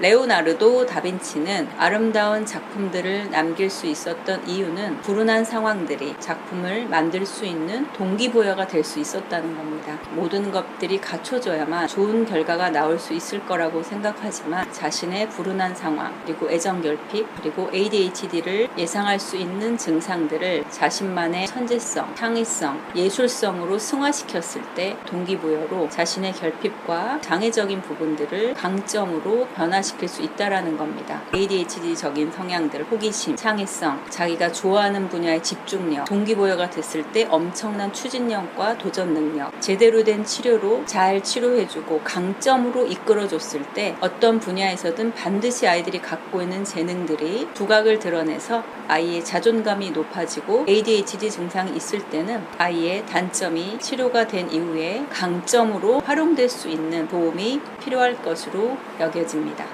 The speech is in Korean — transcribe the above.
레오나르도 다빈치는 아름다운 작품들을 남길 수 있었던 이유는 불운한 상황들이 작품을 만들 수 있는 동기부여가 될 수 있었다는 겁니다. 모든 것들이 갖춰져야만 좋은 결과가 나올 수 있을 거라고 생각하지만 자신의 불운한 상황, 그리고 애정결핍, 그리고 ADHD를 예상할 수 있는 증상들을 자신만의 천재성, 창의성, 예술성으로 승화시켰을 때 동기부여로 자신의 결핍과 장애적인 부분들을 강점으로 변화 시킬 수 있다라는 겁니다. ADHD적인 성향들, 호기심, 창의성, 자기가 좋아하는 분야의 집중력, 동기부여가 됐을 때 엄청난 추진력과 도전 능력, 제대로 된 치료로 잘 치료해주고 강점으로 이끌어줬을 때 어떤 분야에서든 반드시 아이들이 갖고 있는 재능들이 두각을 드러내서 아이의 자존감이 높아지고 ADHD 증상이 있을 때는 아이의 단점이 치료가 된 이후에 강점으로 활용될 수 있는 도움이 필요할 것으로 여겨집니다.